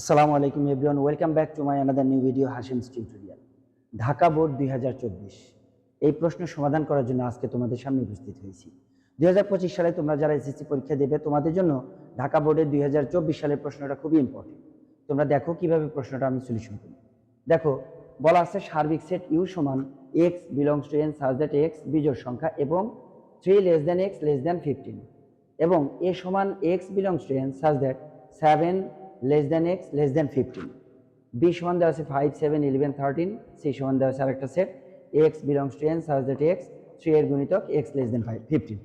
আসসালামু আলাইকুম everyone, welcome back to my another new video Hashim's tutorial Dhaka board দুই হাজার চব্বিশ। এই প্রশ্ন সমাধান করার জন্য আজকে তোমাদের সামনে উপস্থিত হয়েছি। দুই হাজার পঁচিশ সালে তোমরা যারা এসএসসি পরীক্ষা দেবে, তোমাদের জন্য ঢাকা বোর্ডের দুই হাজার চব্বিশ সালের প্রশ্নটা খুবই ইম্পর্টেন্ট তোমরা দেখো কীভাবে প্রশ্নটা আমি সলিউশন করি। দেখো, বলা আছে সার্বিক সেট ইউ সমান X belongs to N such that X বিজোড় সংখ্যা এবং three less than X less than fifteen এবং এ সমান X belongs to N such that seven less than X less then fifteen B সমান দেওয়া আছে five seven eleven thirteen C সমান দেওয়া আছে আরেকটা set X belongs to N such that X three এর গুণিতক X less then five fifteen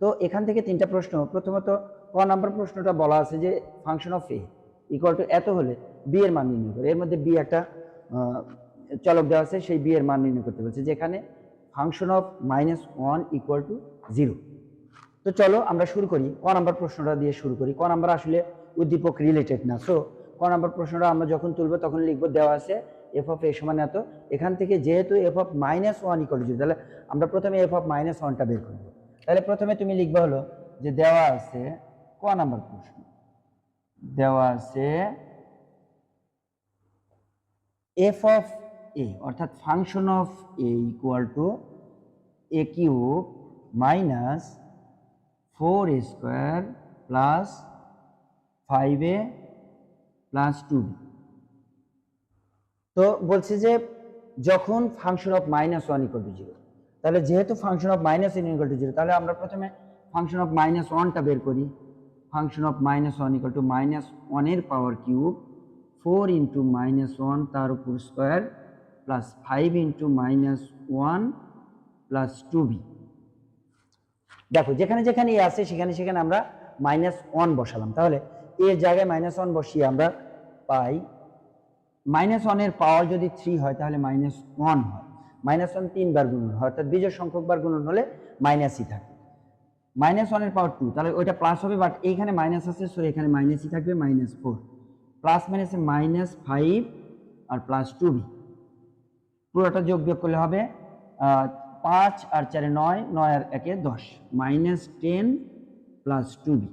তো এখান থেকে তিনটা প্রশ্ন, প্রথমত ক নাম্বার প্রশ্নটা বলা আছে যে function of A equal to এত হলে বি এর মান নির্ণয় করে। এর মধ্যে বি একটা চলক দেওয়া আছে, সেই বি এর মান নির্ণয় করতে বলছে, যেখানে function of minus one equal to zero তো চলো আমরা শুরু করি। ক নাম্বার প্রশ্নটা দিয়ে শুরু করি। ক নাম্বার আসলে উদ্দীপক রিলেটেড না। সো ক নাম্বার প্রশ্নটা আমরা যখন তুলবো তখন লিখব দেওয়া আছে এফ অফ এ সমান এত। এখান থেকে যেহেতু F of minus one equal to তাহলে আমরা প্রথমে এফ অফ মাইনাস ওয়ানটা বের করব। তাহলে প্রথমে তুমি লিখবে হলো যে দেওয়া আছে ক নাম্বার প্রশ্ন? দেওয়া আছে এফ অফ এ অর্থাৎ function of A equal to A cube minus four square plus five plus two B তো বলছে যে যখন function of minus one equal to zero তাহলে যেহেতু function of minus one equal to zero তাহলে আমরা প্রথমে ফাংশন অফ মাইনাস ওয়ানটা বের করি। Function of minus one equal to minus ওয়ানের power cube four into minus one তার উপর square plus five into minus one plus two B দেখো, যেখানে যেখানে আছে, সেখানে সেখানে আমরা মাইনাস ওয়ান বসালাম। তাহলে এর জায়গায় মাইনাস ওয়ান বসিয়ে আমরা পাই। মাইনাস ওয়ানের পাওয়ার যদি থ্রি হয়, তাহলে মাইনাস ওয়ান হয়। মাইনাস ওয়ান তিনবার গুণন হয় অর্থাৎ বিজয় সংখ্যকবার গুণন হলে মাইনাসই থাকে। মাইনাস ওয়ানের পাওয়ার টু তাহলে ওইটা প্লাস হবে বাট এইখানে মাইনাস আছে সো এখানে মাইনাসই থাকবে মাইনাস ফোর প্লাস মাইনাসে মাইনাস ফাইভ আর প্লাস টু বি পুরোটা যোগ বিয়োগ করলে হবে পাঁচ আর চারে নয় নয় আর একে দশ। Minus ten plus two B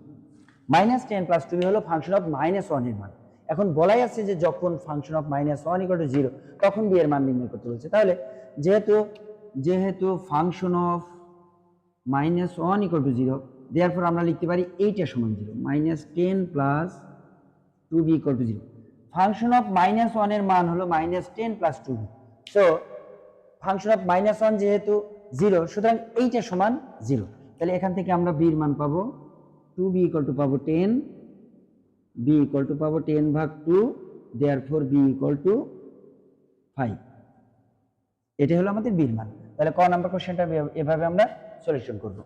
minus ten plus two B হলো ফাংশন অফ মাইনাস ওয়ানের মান। এখন বলাই আছে যে যখন function of minus one equal to zero তখন বি এর মান নির্ণয় করতে বলছে। তাহলে যেহেতু যেহেতু function of minus one equal to zero দেওয়ার পর আমরা লিখতে পারি এইটা সমান zero minus ten plus two B equal to zero function of minus ওয়ানের মান হলো minus ten plus two B so function of minus one যেহেতু জিরো সুতরাং এইটা সমান জিরো তাহলে এখান থেকে আমরা বির মান পাবো টু বি ইকুয়াল টু পাবো টেন বি ইকুয়াল টু পাবো টেন ভাগ two therefore B equal to five এটাই হলো আমাদের বির মান। তাহলে ক নাম্বার কোশ্চেনটা এভাবে আমরা সলিউশন করব।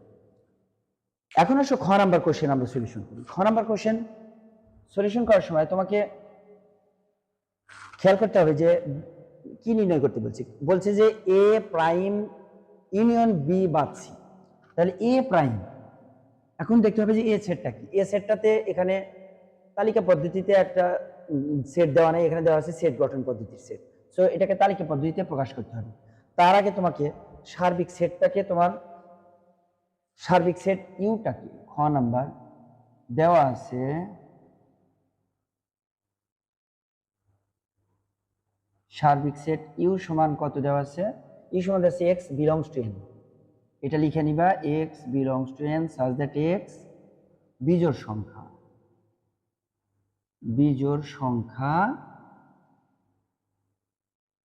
এখন আসো খ নাম্বার কোশ্চেন আমরা সলিউশন করি। খ নাম্বার কোশ্চেন সলিউশন করার সময় তোমাকে খেয়াল করতে হবে যে কি নির্ণয় করতে বলছে। বলছে যে এ প্রাইম ইউনিয়ন বি বাদ সি তাহলে এ প্রাইম এখন দেখতে হবে যে এ সেটটা কি? এ সেটটাতে এখানে তালিকা পদ্ধতিতে একটা সেট দেওয়া নেই। এখানে দেওয়া আছে সেট গঠন পদ্ধতির সেট সো এটাকে তালিকা পদ্ধতিতে প্রকাশ করতে হবে। তার আগে তোমাকে সার্বিক সেটটাকে তোমার, সার্বিক সেট ইউটাকে খ নাম্বার দেওয়া আছে। সার্বিক সেট ইউ সমান কত দেওয়া আছে? ইউ সমান দেওয়া আছে এক্স বিলংস টু এন এটা লিখে নিবা X belongs to N such that X বিজোর সংখ্যা। বিজোড় সংখ্যা।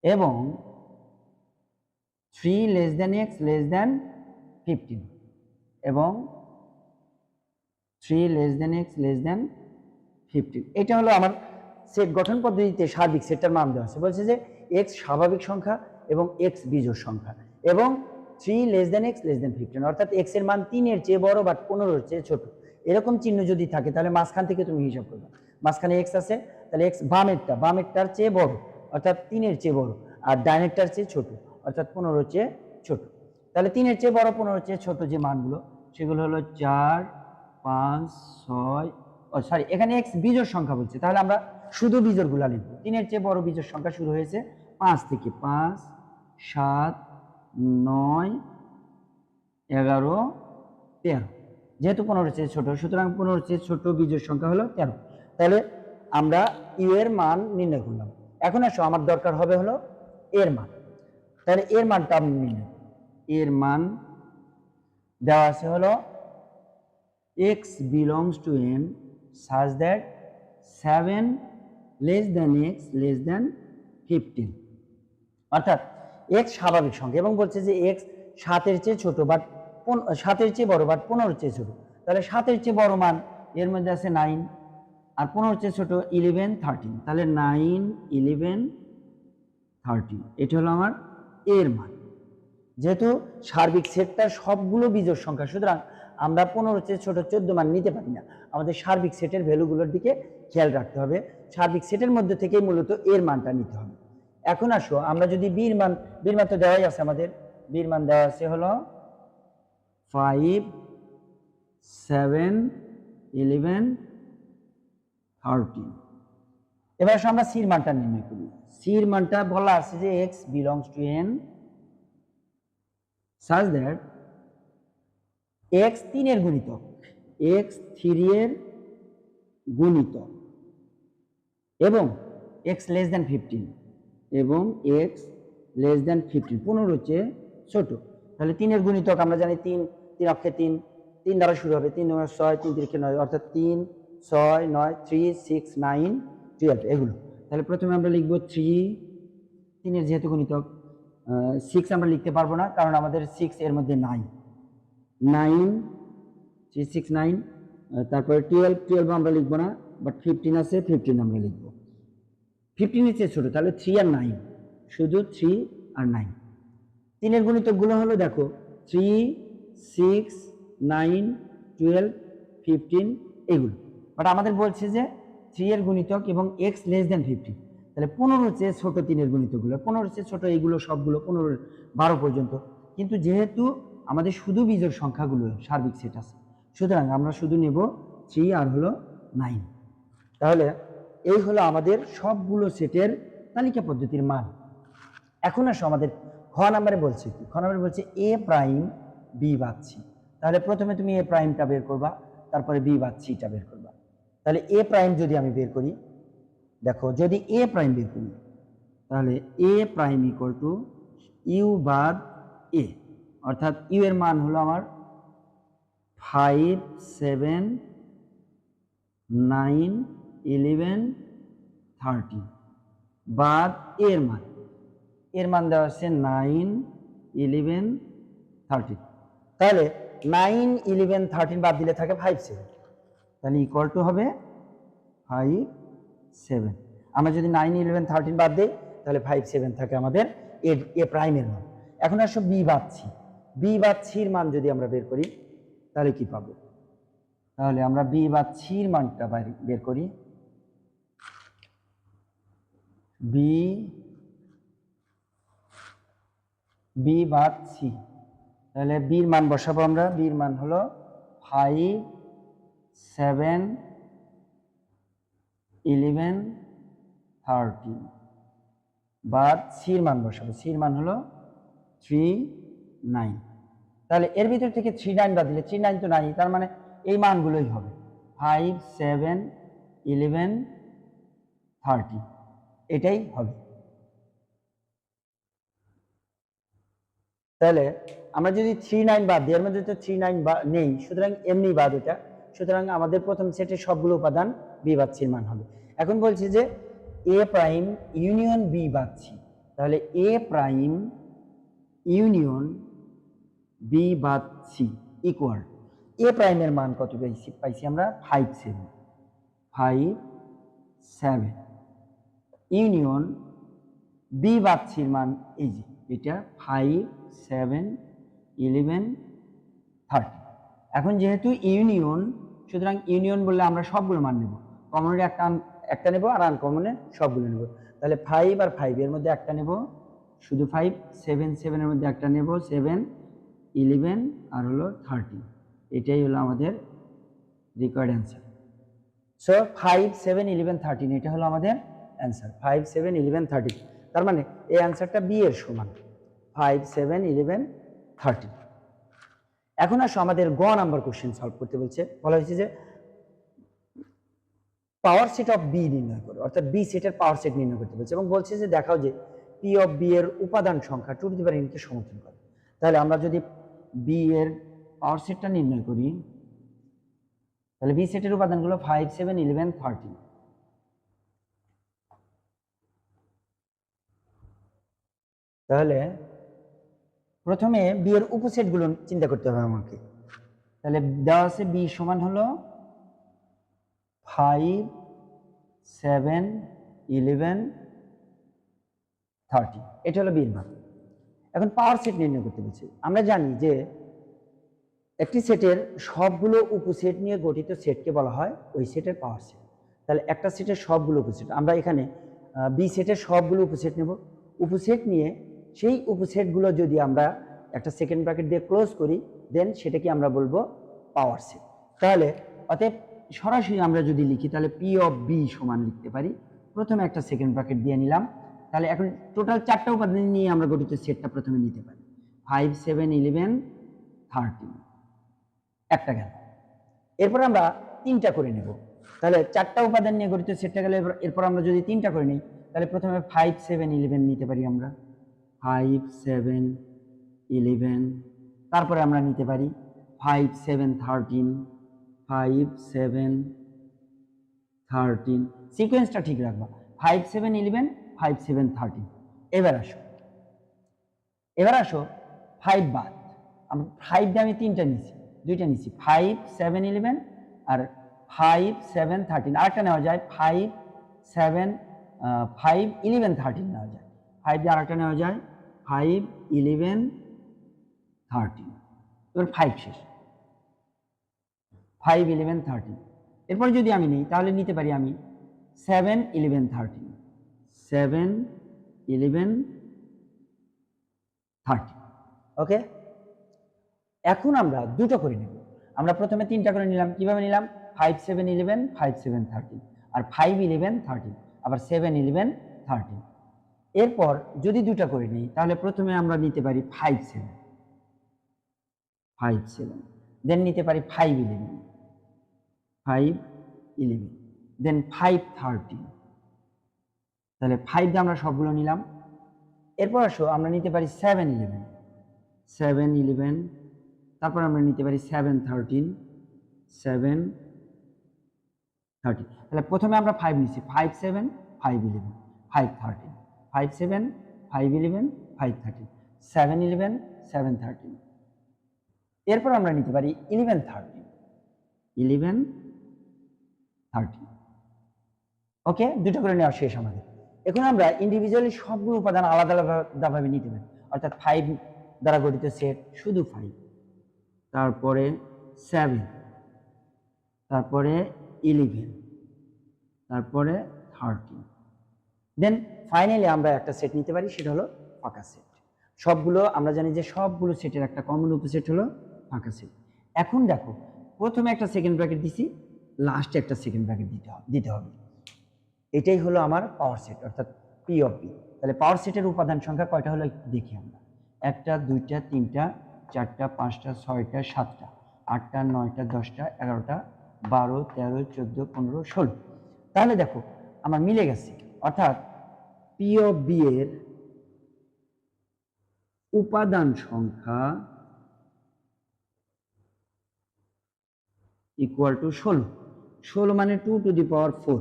এবং three less then X less then fifteen এবং three less then X less then fifteen এটা হলো আমার সেট গঠন পদ্ধতিতে সার্বিক সেটটার মান দেওয়া আছে। বলছে যে এক্স স্বাভাবিক সংখ্যা এবং এক্স বিজোর সংখ্যা। এবং three less then X less then fifteen অর্থাৎ এক্সের মান তিনের চেয়ে বড় বা পনেরোর চেয়ে ছোট। এরকম চিহ্ন যদি থাকে, তাহলে মাঝখান থেকে তুমি হিসাব করবে। মাঝখানে এক্স আছে, তাহলে এক্স বামেরটা, বামেরটার চেয়ে বড়, অর্থাৎ তিনের চেয়ে বড়, আর ডাইনেরটার চেয়ে ছোট, অর্থাৎ পনেরোর চেয়ে ছোট। তাহলে তিনের চেয়ে বড়, পনেরোর চেয়ে ছোট যে মানগুলো, সেগুলো হলো চার, পাঁচ, ছয়, ও সরি এখানে এক্স বিজোড় সংখ্যা বলছে, তাহলে আমরা শুধু বিজোড়গুলা লিখব। তিনের চেয়ে বড় বিজোড় সংখ্যা শুরু হয়েছে পাঁচ থেকে পাঁচ, সাত নয়, এগারো, তেরো। যেহেতু পনেরো চেয়ে ছোট, সুতরাং পনেরো চেয়ে ছোট বীজের সংখ্যা হলো তেরো। তাহলে আমরা ইউ এর মান নির্ণয় করলাম। এখন আসো, আমার দরকার হবে হলো এর মান। তাহলে এর মানটা আমি নির্ণয় এর মান দেওয়া আছে হলো X belongs to n such that 7 less than X less than 15 অর্থাৎ x স্বাভাবিক সংখ্যা এবং বলছে যে এক্স সাতের চেয়ে ছোট বাট সাতের চেয়ে বড় বাট পনেরোর চেয়ে ছোট। তাহলে সাতের চেয়ে বড় মান এর মধ্যে আছে নাইন আর পনেরোর চেয়ে ছোট ইলেভেন থার্টিন তাহলে নাইন ইলেভেন থার্টিন এটা হলো আমার এর মান। যেহেতু সার্বিক সেটটা সবগুলো বিজোড় সংখ্যা, সুতরাং আমরা পনেরো চেয়ে ছোট, চোদ্দ মান নিতে পারি না। আমাদের সার্বিক সেটের ভ্যালুগুলোর দিকে খেয়াল রাখতে হবে। সার্বিক সেটের মধ্যে থেকেই মূলত এর মানটা নিতে হবে। এখন আসো, আমরা যদি বীর মান মান তো দেওয়াই আছে আমাদের। বীর মান দেওয়া আছে হলো ফাইভ সেভেন ইলেভেন থার্টিন এবার আসো আমরা সির মানটা নির্ণয় করি। সির মানটা বলা আছে যে X belongs to N such that X তিনের গুণিতক এক্স থ্রি এর গুণিতক এবং এক্স লেস দ্যান ফিফটিন এবং এক্স লেস দ্যান ফিফটিন পনেরো হচ্ছে ছোট। তাহলে তিনের গুণিতক আমরা জানি তিন তিন অক্ষে তিন তিন দ্বারা শুরু হবে তিন নয় ছয়, তিন তিরিখে নয়, অর্থাৎ তিন, ছয়, নয় থ্রি সিক্স নাইন টুয়েলভ এগুলো। তাহলে প্রথমে আমরা লিখব থ্রি তিনের যেহেতু গুণিতক সিক্স আমরা লিখতে পারব না, কারণ আমাদের সিক্স এর মধ্যে নাই নাইন থ্রি সিক্স নাইন তারপরে টুয়েলভ টুয়েলভ আমরা লিখব না বাট ফিফটিন আছে ফিফটিন আমরা লিখব। ফিফটিনের চেয়ে ছোটো, তাহলে থ্রি আর নাইন শুধু থ্রি আর নাইন তিনের গুণিতকগুলো হলো, দেখো three six nine twelve fifteen এগুলো। বাট আমাদের বলছে যে থ্রি এর গুণিতক এবং এক্স লেস দেন ফিফটিন তাহলে পনেরো চেয়ে ছোট তিনের গুণিতকগুলো, পনেরো চেয়ে ছোট এইগুলো সবগুলো পনেরো বারো পর্যন্ত। কিন্তু যেহেতু আমাদের শুধু বীজের সংখ্যাগুলো সার্বিক সেট আছে সুতরাং আমরা শুধু নেব থ্রি আর হলো নাইন তাহলে এই হলো আমাদের সবগুলো সেটের তালিকা পদ্ধতির মান। এখন আসো আমাদের খ নাম্বারে বলছে। কি খ নাম্বারে বলছে এ প্রাইম বি বাদ সি তাহলে প্রথমে তুমি এ প্রাইমটা বের করবা, তারপরে বি বাদ সিটা বের করবা। তাহলে এ প্রাইম যদি আমি বের করি, দেখো যদি এ প্রাইম বের করি, তাহলে A prime equal to U বাদ এ অর্থাৎ ইউ এর মান হলো আমার five seven nine eleven thirty বাদ এর মান এর মান দেওয়া আছে নাইন ইলেভেন থার্টিন তাহলে নাইন ইলেভেন থার্টিন বাদ দিলে থাকে ফাইভ সেভেন তাহলে ইকুয়াল টু হবে ফাইভ সেভেন আমরা যদি নাইন ইলেভেন থার্টিন বাদ দিই, তাহলে ফাইভ সেভেন থাকে আমাদের এ এ প্রাইমের মান. এখন আসো বি বাদছি বি বাদছির মান যদি আমরা বের করি, তাহলে কি পাবো? তাহলে আমরা বি বাদছির মানটা বাইরে বের করি। বি বি বাদ সি তাহলে বির মান বসাবো আমরা। বির মান হলো ফাইভ সেভেন ইলেভেন থার্টি বাদ সির মান বসাবো। সির মান হলো থ্রি নাইন তাহলে এর ভিতর থেকে থ্রি নাইন বাদ দিলে থ্রি নাইন তো নাই, তার মানে এই মানগুলোই হবে। ফাইভ সেভেন ইলেভেন থার্টি এটাই হবে। তাহলে আমরা যদি থ্রি নাইন বাদ দিই, এর মধ্যে তো থ্রি নাইন নেই, সুতরাং এমনি বাদ এটা। সুতরাং আমাদের প্রথম সেটের সবগুলো উপাদান বি বাচ্ছির মান হবে। এখন বলছি যে এ প্রাইম ইউনিয়ন বি বাচ্ছি। তাহলে এ প্রাইম ইউনিয়ন বি বাচ্ছি ইকুয়াল এ প্রাইমের মান কত পাইছি পাইছি আমরা five seven five seven union B বাচ্ছির মান এই যে, এটা ফাইভ সেভেন ইলেভেন থার্টি এখন যেহেতু ইউনিয়ন, সুতরাং ইউনিয়ন বললে আমরা সবগুলো মান নেব। কমনের একটা একটা নেব আর আনকমনের সবগুলো নেব। তাহলে ফাইভ আর ফাইভ এর মধ্যে একটা নেব। শুধু ফাইভ সেভেন সেভেনের মধ্যে একটা নেব। সেভেন ইলেভেন আর হলো থার্টি এটাই হলো আমাদের required answer so five seven eleven thirteen এটা হলো আমাদের answer five seven eleven thirteen তার মানে এই অ্যান্সারটা বি এর সমান। ফাইভ সেভেন ইলেভেন থার্টিন এখন আসো আমাদের গ নাম্বার কোশ্চেন সলভ করতে বলছে। বলা হয়েছে যে পাওয়ার সেট অফ বি নির্ণয় করো। অর্থাৎ বি সেটের পাওয়ার সেট নির্ণয় করতে বলছে এবং বলছে যে দেখাও যে পি অফ বি এর উপাদান সংখ্যা টু পাওয়ার এনকে সমর্থন করে। তাহলে আমরা যদি বি এর পাওয়ার সেটটা নির্ণয় করি, তাহলে বি সেটের উপাদানগুলো ফাইভ সেভেন ইলেভেন থার্টিন তাহলে প্রথমে বি এর উপসেটগুলো চিন্তা করতে হবে আমাকে। তাহলে দেওয়া আছে বি সমান হলো ফাইভ সেভেন ইলেভেন থার্টি এটা হলো বির মান। এখন পাওয়ার সেট নির্ণয় করতে বলছি। আমরা জানি যে একটি সেটের সবগুলো উপসেট নিয়ে গঠিত সেটকে বলা হয় ওই সেটের পাওয়ার সেট তাহলে একটা সেটের সবগুলো উপসেট। আমরা এখানে বি সেটের সবগুলো উপসেট নেব। উপসেট নিয়ে সেই উপসেটগুলো যদি আমরা একটা সেকেন্ড ব্র্যাকেট দিয়ে ক্লোজ করি দেন সেটাকে আমরা বলব পাওয়ার সেট তাহলে অতএব সরাসরি আমরা যদি লিখি, তাহলে পি অফ বি সমান লিখতে পারি। প্রথমে একটা সেকেন্ড ব্র্যাকেট দিয়ে নিলাম। তাহলে এখন টোটাল চারটা উপাদান নিয়ে আমরা গঠিত সেটটা প্রথমে নিতে পারি। ফাইভ সেভেন ইলেভেন থার্টিন একটা গেল। এরপর আমরা তিনটা করে নেব। তাহলে চারটা উপাদান নিয়ে গঠিত সেটটা গেলে। এরপর- আমরা যদি তিনটা করে নিই, তাহলে প্রথমে ফাইভ সেভেন ইলেভেন নিতে পারি আমরা। ফাইভ সেভেন ইলেভেন তারপরে আমরা নিতে পারি five seven thirteen five seven thirteen সিকোয়েন্সটা ঠিক রাখবা। Five seven eleven five seven thirteen এবার আসো। এবার আসো ফাইভ বাদ। ফাইভ দিয়ে আমি তিনটা নিছি। দুইটা নিছি। ফাইভ সেভেন ইলেভেন আর ফাইভ সেভেন থার্টিন আরেকটা নেওয়া যায় five seven five eleven thirteen নেওয়া যায়। ফাইভ দিয়ে আরেকটা নেওয়া যায়। ফাইভ, ইলেভেন থার্টিন এবার ফাইভ শেষ। ফাইভ, ইলেভেন থার্টিন এরপরে যদি আমি নিই, তাহলে নিতে পারি আমি seven, eleven thirteen seven, eleven, thirty. Okay? এখন আমরা দুটো করে নেব। আমরা প্রথমে তিনটা করে নিলাম। কীভাবে নিলাম? Five, seven, eleven, five, seven thirteen আর ফাইভ, ইলেভেন থার্টিন আবার সেভেন, ইলেভেন থার্টিন এরপর যদি দুটা করে নিই, তাহলে প্রথমে আমরা নিতে পারি five seven five seven then নিতে পারি five eleven five eleven then five thirteen তাহলে ফাইভ দিয়ে আমরা সবগুলো নিলাম। এরপর আসো, আমরা নিতে পারি সেভেন ইলেভেন সেভেন ইলেভেন তারপর আমরা নিতে পারি সেভেন থার্টিন সেভেন থার্টিন তাহলে প্রথমে আমরা ফাইভ নিচ্ছি five seven five eleven five thirteen five seven five eleven five thirteen seven eleven seven thirteen এরপর আমরা নিতে পারি eleven thirteen eleven thirteen okay দুটো করে নেওয়া শেষ আমাদের। এখন আমরা ইন্ডিভিজুয়ালি সবগুলো উপাদান আলাদা আলাদাভাবে নিতে পারি। অর্থাৎ ফাইভ দ্বারা গঠিত সেট শুধু ফাইভ তারপরে সেভেন তারপরে ইলেভেন তারপরে থার্টিন দেন ফাইনালি আমরা একটা সেট নিতে পারি, সেটা হলো ফাঁকা সেট সবগুলো, আমরা জানি যে সবগুলো সেটের একটা কমন উপসেট হলো ফাঁকা সেট এখন দেখো, প্রথমে একটা সেকেন্ড ব্র্যাকেট দিছি লাস্টে একটা সেকেন্ড ব্র্যাকেট দিতে হবে দিতে হবে। এটাই হলো আমার পাওয়ার সেট অর্থাৎ পি অফ পি তাহলে পাওয়ার সেটের উপাদান সংখ্যা কয়টা হলো দেখি আমরা। একটা, দুইটা, তিনটা, চারটা, পাঁচটা, ছয়টা, সাতটা, আটটা, নয়টা, দশটা, এগারোটা, বারো, তেরো, চোদ্দ, পনেরো, ষোলো। তাহলে দেখো, আমার মিলে গেছে। অর্থাৎ পি অফ উপাদান সংখ্যা ইকুয়াল টু ষোলো। ষোলো মানে two to the power four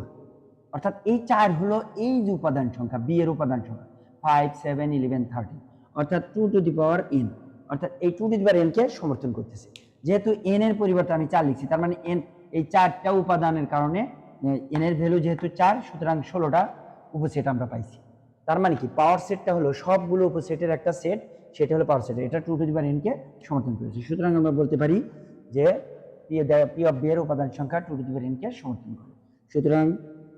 অর্থাৎ এই চার হলো এই যে উপাদান সংখ্যা বি উপাদান সংখ্যা। ফাইভ সেভেন ইলেভেন থার্টি অর্থাৎ two to the power N অর্থাৎ এই টু টু দি পাওয়ার এনকে সমর্থন করতেছে। যেহেতু এন এর পরিবর্তে আমি চার লিখছি, তার মানে এন এই চারটা উপাদানের কারণে এন এর ভ্যালু যেহেতু চার, সুতরাং ষোলোটা উপসেট আমরা পাইছি। তার মানে কি? পাওয়ার সেটটা হলো সবগুলো উপসেটের একটা সেট সেটা হলো পাওয়ার সেট এটা টু টু দি পাওয়ার এনকে সমর্থন করেছে। সুতরাং আমরা বলতে পারি যে পি পি অফ বি এর উপাদান সংখ্যা টু টু দি পাওয়ার এনকে সমর্থন করে। সুতরাং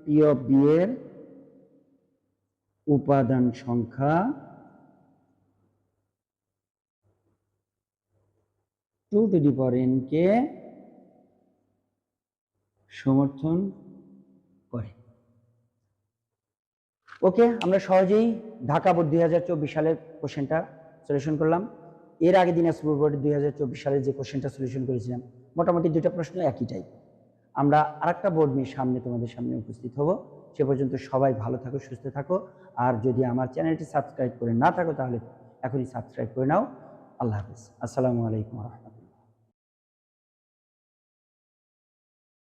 পি অফ বি এর উপাদান সংখ্যা two to the power N কে সমর্থন করে। ওকে, আমরা সহজেই ঢাকা বোর্ড দুই হাজার চব্বিশ সালের কোশ্চেনটা সলিউশন করলাম। এর আগে দিনাজপুর বোর্ড দুই হাজার চব্বিশ সালের যে কোশ্চেনটা সলিউশন করেছিলাম, মোটামুটি দুটা প্রশ্ন একই টাইপ আমরা আরেকটা বোর্ড নিয়ে সামনে তোমাদের সামনে উপস্থিত হব। সে পর্যন্ত সবাই ভালো থাকো, সুস্থ থাকো। আর যদি আমার চ্যানেলটি সাবস্ক্রাইব করে না থাকো, তাহলে এখনই সাবস্ক্রাইব করে নাও। আল্লাহ হাফিজ। আসসালামু আলাইকুম রহমতুল্লাহ।